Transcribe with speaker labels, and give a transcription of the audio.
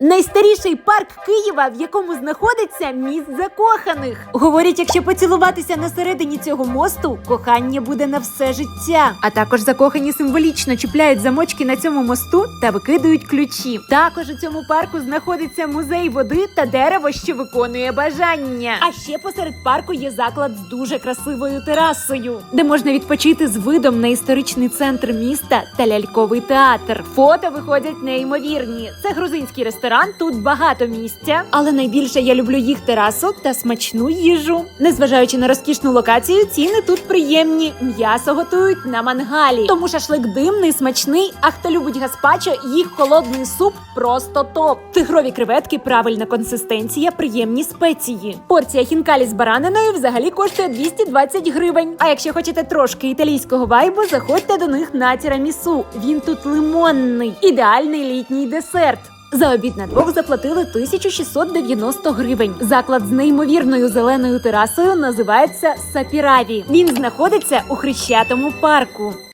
Speaker 1: Найстаріший парк Києва, в якому знаходиться міст закоханих. Говорять, якщо поцілуватися на середині цього мосту, кохання буде на все життя. А також закохані символічно чіпляють замочки на цьому мосту та викидують ключі. Також у цьому парку знаходиться музей води та дерево, що виконує бажання. А ще посеред парку є заклад з дуже красивою терасою, де можна відпочити з видом на історичний центр міста та ляльковий театр. Фото виходять неймовірні. Це грузинський ресторан. Тут багато місця, але найбільше я люблю їх терасу та смачну їжу. Незважаючи на розкішну локацію, ціни тут приємні. М'ясо готують на мангалі. Тому шашлик димний, смачний. А хто любить гаспачо, їх холодний суп просто топ. Тигрові креветки, правильна консистенція, приємні спеції. Порція хінкалі з бараниною взагалі коштує 220 гривень. А якщо хочете трошки італійського вайбу, заходьте до них на тірамісу. Він тут лимонний, ідеальний літній десерт. За обід на двох заплатили 1690 гривень. Заклад з неймовірною зеленою терасою називається Сапіраві. Він знаходиться у хрещатому парку.